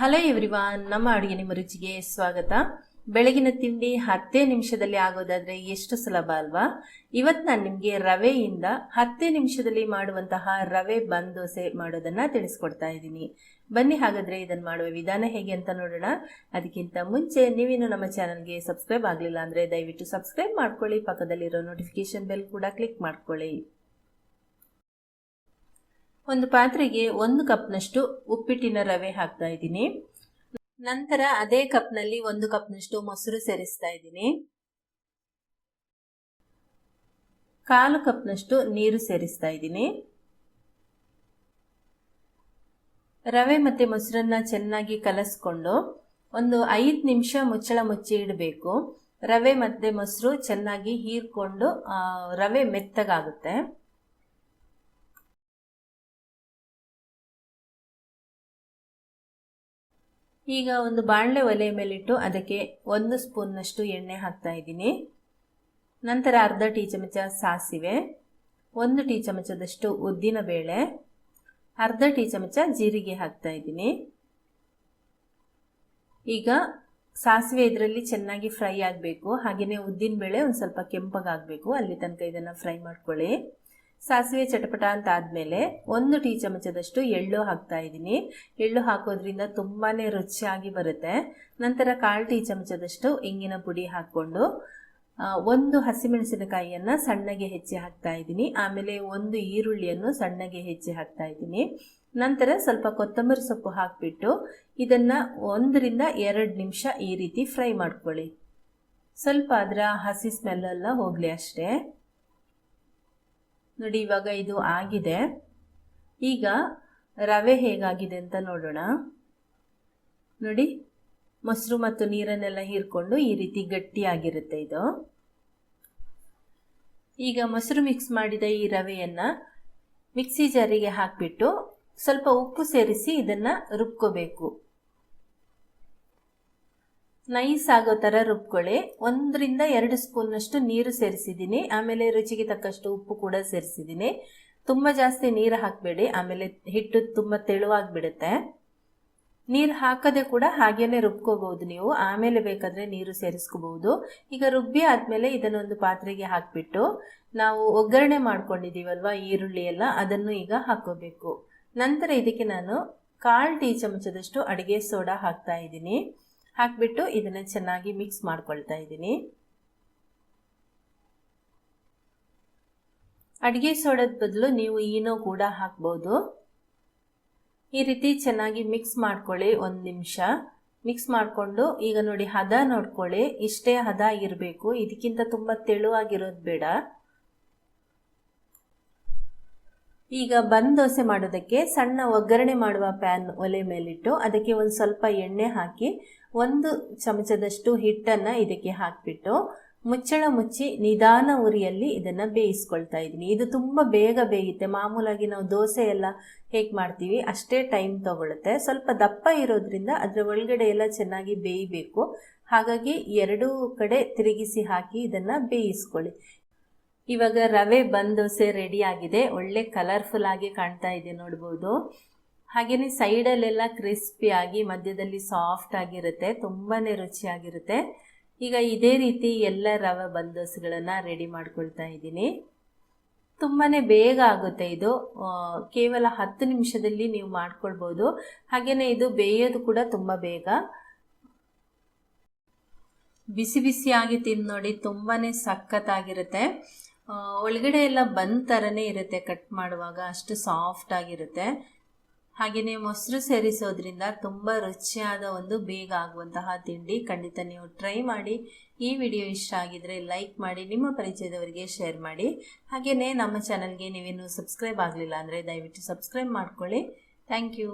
Hello everyone, ನಮ್ಮ ಅಡುಗೆ ನಿಮ್ಮ ರುಚಿಗೆ ಸ್ವಾಗತ. ಬೆಳಗಿನ ತಿಂಡಿ ಹತ್ತೇ ನಿಮಿಷದಲ್ಲಿ ಆಗೋದಾದ್ರೆ ಎಷ್ಟು ಸುಲಭ ಅಲ್ವಾ? ಇವತ್ತು ನಾನು ನಿಮಗೆ ರವೆಯಿಂದ ಹತ್ತೇ ನಿಮಿಷದಲ್ಲಿ ಮಾಡುವಂತಹ ರವೆ ಬಂದ್ ದೋಸೆ ಮಾಡೋದನ್ನ ತಿಳಿಸ್ಕೊಡ್ತಾ ಇದ್ದೀನಿ. ಬನ್ನಿ ಹಾಗಾದ್ರೆ ಇದನ್ನು ಮಾಡುವ ವಿಧಾನ ಹೇಗೆ ಅಂತ ನೋಡೋಣ. ಅದಕ್ಕಿಂತ ಮುಂಚೆ ನೀವಿನ್ನು ನಮ್ಮ ಚಾನಲ್ಗೆ ಸಬ್ಸ್ಕ್ರೈಬ್ ಆಗಲಿಲ್ಲ ಅಂದ್ರೆ ದಯವಿಟ್ಟು ಸಬ್ಸ್ಕ್ರೈಬ್ ಮಾಡ್ಕೊಳ್ಳಿ. ಪಕ್ಕದಲ್ಲಿರೋ ನೋಟಿಫಿಕೇಶನ್ ಬೆಲ್ ಕೂಡ ಕ್ಲಿಕ್ ಮಾಡ್ಕೊಳ್ಳಿ. ಒಂದು ಪಾತ್ರೆಗೆ ಒಂದು ಕಪ್ನಷ್ಟು ಉಪ್ಪಿಟ್ಟಿನ ರವೆ ಹಾಕ್ತಾ ಇದ್ದೀನಿ. ನಂತರ ಅದೇ ಕಪ್ನಲ್ಲಿ ಒಂದು ಕಪ್ನಷ್ಟು ಮೊಸರು ಸೇರಿಸ್ತಾ ಇದ್ದೀನಿ. ಕಾಲು ಕಪ್ನಷ್ಟು ನೀರು ಸೇರಿಸ್ತಾ ಇದ್ದೀನಿ. ರವೆ ಮತ್ತು ಮೊಸರನ್ನ ಚೆನ್ನಾಗಿ ಕಲಸ್ಕೊಂಡು ಒಂದು ಐದು ನಿಮಿಷ ಮುಚ್ಚಳ ಮುಚ್ಚಿ ಇಡಬೇಕು. ರವೆ ಮತ್ತು ಮೊಸರು ಚೆನ್ನಾಗಿ ಹೀರ್ಕೊಂಡು ರವೆ ಮೆತ್ತಗಾಗುತ್ತೆ. ಈಗ ಒಂದು ಬಾಣಲೆ ಒಲೆ ಮೇಲಿಟ್ಟು ಅದಕ್ಕೆ ಒಂದು ಸ್ಪೂನ್ನಷ್ಟು ಎಣ್ಣೆ ಹಾಕ್ತಾ ಇದ್ದೀನಿ. ನಂತರ ಅರ್ಧ ಟೀ ಚಮಚ ಸಾಸಿವೆ, ಒಂದು ಟೀ ಚಮಚದಷ್ಟು ಉದ್ದಿನ ಬೇಳೆ, ಅರ್ಧ ಟೀ ಚಮಚ ಜೀರಿಗೆ ಹಾಕ್ತಾ ಇದ್ದೀನಿ. ಈಗ ಸಾಸಿವೆ ಇದರಲ್ಲಿ ಚೆನ್ನಾಗಿ ಫ್ರೈ ಆಗಬೇಕು. ಹಾಗೆಯೇ ಉದ್ದಿನ ಬೇಳೆ ಒಂದು ಸ್ವಲ್ಪ ಕೆಂಪಗಾಗಬೇಕು ಅಲ್ಲಿ ತನಕ ಇದನ್ನು ಫ್ರೈ ಮಾಡ್ಕೊಳ್ಳಿ. ಸಾಸಿವೆ ಚಟಪಟ ಅಂತ ಆದಮೇಲೆ ಒಂದು ಟೀ ಚಮಚದಷ್ಟು ಎಳ್ಳು ಹಾಕ್ತಾ ಇದ್ದೀನಿ. ಎಳ್ಳು ಹಾಕೋದ್ರಿಂದ ತುಂಬಾ ರುಚಿಯಾಗಿ ಬರುತ್ತೆ. ನಂತರ ಕಾಲು ಟೀ ಚಮಚದಷ್ಟು ಇಂಗಿನ ಪುಡಿ ಹಾಕ್ಕೊಂಡು ಒಂದು ಹಸಿಮೆಣಸಿನಕಾಯಿಯನ್ನು ಸಣ್ಣಗೆ ಹೆಚ್ಚಿ ಹಾಕ್ತಾ ಇದ್ದೀನಿ. ಆಮೇಲೆ ಒಂದು ಈರುಳ್ಳಿಯನ್ನು ಸಣ್ಣಗೆ ಹೆಚ್ಚಿ ಹಾಕ್ತಾ ಇದ್ದೀನಿ. ನಂತರ ಸ್ವಲ್ಪ ಕೊತ್ತಂಬರಿ ಸೊಪ್ಪು ಹಾಕಿಬಿಟ್ಟು ಇದನ್ನು ಒಂದರಿಂದ ಎರಡು ನಿಮಿಷ ಈ ರೀತಿ ಫ್ರೈ ಮಾಡ್ಕೊಳ್ಳಿ. ಸ್ವಲ್ಪ ಅದರ ಹಸಿ ಸ್ಮೆಲ್ಲೆಲ್ಲ ಹೋಗಲಿ ಅಷ್ಟೇ. ನೋಡಿ, ಇವಾಗ ಇದು ಆಗಿದೆ. ಈಗ ರವೆ ಹೇಗಾಗಿದೆ ಅಂತ ನೋಡೋಣ. ನೋಡಿ, ಮೊಸರು ಮತ್ತು ನೀರನ್ನೆಲ್ಲ ಹೀರ್ಕೊಂಡು ಈ ರೀತಿ ಗಟ್ಟಿಯಾಗಿರುತ್ತೆ ಇದು. ಈಗ ಮೊಸರು ಮಿಕ್ಸ್ ಮಾಡಿದ ಈ ರವೆಯನ್ನು ಮಿಕ್ಸಿ ಜಾರಿಗೆ ಹಾಕಿಬಿಟ್ಟು ಸ್ವಲ್ಪ ಉಪ್ಪು ಸೇರಿಸಿ ಇದನ್ನು ರುಬ್ಕೋಬೇಕು. ನೈಸ್ ಆಗೋ ಥರ ರುಬ್ಕೊಳ್ಳಿ. ಒಂದರಿಂದ ಎರಡು ಸ್ಪೂನ್ನಷ್ಟು ನೀರು ಸೇರಿಸಿದ್ದೀನಿ. ಆಮೇಲೆ ರುಚಿಗೆ ತಕ್ಕಷ್ಟು ಉಪ್ಪು ಕೂಡ ಸೇರಿಸಿದ್ದೀನಿ. ತುಂಬ ಜಾಸ್ತಿ ನೀರು ಹಾಕಬೇಡಿ. ಆಮೇಲೆ ಹಿಟ್ಟು ತುಂಬ ತೆಳುವಾಗಿಬಿಡುತ್ತೆ. ನೀರು ಹಾಕದೆ ಕೂಡ ಹಾಗೇನೆ ರುಬ್ಕೋಬಹುದು ನೀವು. ಆಮೇಲೆ ಬೇಕಾದರೆ ನೀರು ಸೇರಿಸ್ಕೋಬಹುದು. ಈಗ ರುಬ್ಬಿ ಆದಮೇಲೆ ಇದನ್ನೊಂದು ಪಾತ್ರೆಗೆ ಹಾಕಿಬಿಟ್ಟು ನಾವು ಒಗ್ಗರಣೆ ಮಾಡ್ಕೊಂಡಿದ್ದೀವಲ್ವ ಈರುಳ್ಳಿ ಎಲ್ಲ ಅದನ್ನು ಈಗ ಹಾಕೋಬೇಕು ನಂತರ ಇದಕ್ಕೆ ನಾನು ಕಾಲು ಟೀ ಚಮಚದಷ್ಟು ಅಡುಗೆ ಸೋಡಾ ಹಾಕ್ತಾ ಇದ್ದೀನಿ. ಹಾಕಿಬಿಟ್ಟು ಇದನ್ನು ಚೆನ್ನಾಗಿ ಮಿಕ್ಸ್ ಮಾಡ್ಕೊಳ್ತಾ ಇದ್ದೀನಿ. ಅಡುಗೆ ಸೋಡದ ಬದಲು ನೀವು ಏನೋ ಕೂಡ ಹಾಕ್ಬೋದು. ಈ ರೀತಿ ಚೆನ್ನಾಗಿ ಮಿಕ್ಸ್ ಮಾಡ್ಕೊಳ್ಳಿ ಒಂದು ನಿಮಿಷ. ಮಿಕ್ಸ್ ಮಾಡಿಕೊಂಡು ಈಗ ನೋಡಿ ಹದ ನೋಡ್ಕೊಳ್ಳಿ. ಇಷ್ಟೇ ಹದ ಇರಬೇಕು ಇದಕ್ಕಿಂತ ತುಂಬ ತೆಳುವಾಗಿರೋದು ಬೇಡ. ಈಗ ಬಂದ್ ದೋಸೆ ಮಾಡೋದಕ್ಕೆ ಸಣ್ಣ ಒಗ್ಗರಣೆ ಮಾಡುವ ಪ್ಯಾನ್ ಒಲೆ ಮೇಲಿಟ್ಟು ಅದಕ್ಕೆ ಒಂದು ಸ್ವಲ್ಪ ಎಣ್ಣೆ ಹಾಕಿ ಒಂದು ಚಮಚದಷ್ಟು ಹಿಟ್ಟನ್ನು ಇದಕ್ಕೆ ಹಾಕಿಬಿಟ್ಟು ಮುಚ್ಚಳ ಮುಚ್ಚಿ ನಿಧಾನ ಉರಿಯಲ್ಲಿ ಇದನ್ನು ಬೇಯಿಸ್ಕೊಳ್ತಾ ಇದ್ದೀನಿ. ಇದು ತುಂಬ ಬೇಗ ಬೇಯುತ್ತೆ. ಮಾಮೂಲಾಗಿ ನಾವು ದೋಸೆ ಎಲ್ಲ ಹೇಗೆ ಮಾಡ್ತೀವಿ ಅಷ್ಟೇ ಟೈಮ್ ತಗೊಳುತ್ತೆ. ಸ್ವಲ್ಪ ದಪ್ಪ ಇರೋದ್ರಿಂದ ಅದರ ಒಳಗಡೆ ಎಲ್ಲ ಚೆನ್ನಾಗಿ ಬೇಯಬೇಕು. ಹಾಗಾಗಿ ಎರಡೂ ಕಡೆ ತಿರುಗಿಸಿ ಹಾಕಿ ಇದನ್ನು ಬೇಯಿಸ್ಕೊಳ್ಳಿ. ಇವಾಗ ರವೆ ಬಂದ್ ದೋಸೆ ರೆಡಿ ಆಗಿದೆ. ಒಳ್ಳೆ ಕಲರ್ಫುಲ್ ಆಗಿ ಕಾಣ್ತಾ ಇದೆ ನೋಡ್ಬೋದು. ಹಾಗೆಯೇ ಸೈಡಲ್ಲೆಲ್ಲ ಕ್ರಿಸ್ಪಿಯಾಗಿ ಮಧ್ಯದಲ್ಲಿ ಸಾಫ್ಟ್ ಆಗಿರುತ್ತೆ. ತುಂಬಾ ರುಚಿಯಾಗಿರುತ್ತೆ. ಈಗ ಇದೇ ರೀತಿ ಎಲ್ಲ ರವೆ ಬಂದ್ ದೋಸೆಗಳನ್ನು ರೆಡಿ ಮಾಡ್ಕೊಳ್ತಾ ಇದ್ದೀನಿ. ತುಂಬಾ ಬೇಗ ಆಗುತ್ತೆ ಇದು. ಕೇವಲ ಹತ್ತು ನಿಮಿಷದಲ್ಲಿ ನೀವು ಮಾಡ್ಕೊಳ್ಬೋದು. ಹಾಗೆಯೇ ಇದು ಬೇಯೋದು ಕೂಡ ತುಂಬ ಬೇಗ. ಬಿಸಿ ಬಿಸಿಯಾಗಿ ತಿಂದು ನೋಡಿ ತುಂಬಾ ಸಖತ್ತಾಗಿರುತ್ತೆ. ಒಳಗಡೆ ಎಲ್ಲ ಬಂದ್ ಥರನೇ ಇರುತ್ತೆ ಕಟ್ ಮಾಡುವಾಗ, ಅಷ್ಟು ಸಾಫ್ಟ್ ಆಗಿರುತ್ತೆ. ಹಾಗೆಯೇ ಮೊಸರು ಸೇರಿಸೋದ್ರಿಂದ ತುಂಬ ರುಚಿಯಾದ ಒಂದು ಬೇಗ ಆಗುವಂತಹ ತಿಂಡಿ ಖಂಡಿತ ನೀವು ಟ್ರೈ ಮಾಡಿ. ಈ ವಿಡಿಯೋ ಇಷ್ಟ ಆಗಿದ್ರೆ ಲೈಕ್ ಮಾಡಿ, ನಿಮ್ಮ ಪರಿಚಯದವರಿಗೆ ಶೇರ್ ಮಾಡಿ. ಹಾಗೆಯೇ ನಮ್ಮ ಚಾನಲ್ಗೆ ನೀವೇನು ಸಬ್ಸ್ಕ್ರೈಬ್ ಆಗಲಿಲ್ಲ ಅಂದರೆ ದಯವಿಟ್ಟು ಸಬ್ಸ್ಕ್ರೈಬ್ ಮಾಡ್ಕೊಳ್ಳಿ. Thank you